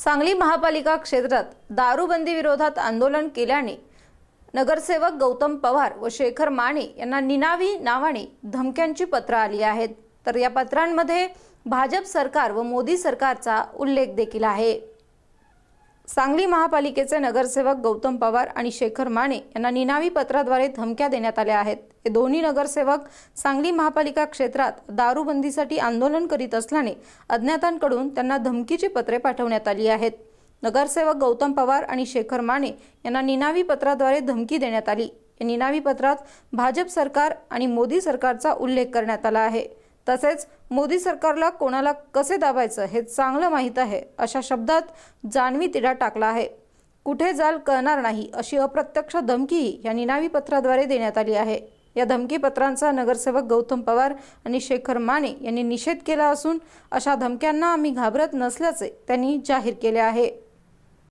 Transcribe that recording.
सांगली महापालिका क्षेत्रात दारूबंदी विरोधात आंदोलन केल्याने नगरसेवक गौतम पवार व शेखर माने यांना निनावी नावाने धमक्यांची पत्र आली आहेत. तर या पत्रांमध्ये भाजप सरकार व मोदी सरकारचा उल्लेख देखील आहे. सांगली महापालिकेचे नगरसेवक गौतम पवार आणि शेखर माने यांना निनावी पत्राद्वारे धमक्या देण्यात आल्या आहेत. हे दोन्ही नगरसेवक सांगली महापालिका क्षेत्रात दारूबंदीसाठी आंदोलन करीत असल्याने अज्ञातांकडून त्यांना धमकीची पत्रे पाठवण्यात आली आहेत. नगरसेवक गौतम पवार आणि शेखर माने यांना निनावी पत्राद्वारे धमकी देण्यात आली. या निनावी पत्रात भाजप सरकार आणि मोदी सरकारचा उल्लेख करण्यात आला आहे. तसेच मोदी सरकारला कोणाला कसे दाबायचं हे चांगलं माहीत आहे अशा शब्दात जानवी तिढा टाकला आहे. कुठे जाल कळणार नाही अशी अप्रत्यक्ष धमकीही या निनावी पत्राद्वारे देण्यात आली आहे. या धमकी पत्रांचा नगरसेवक गौतम पवार आणि शेखर माने यांनी निषेध केला असून अशा धमक्यांना आम्ही घाबरत नसल्याचे त्यांनी जाहीर केले आहे.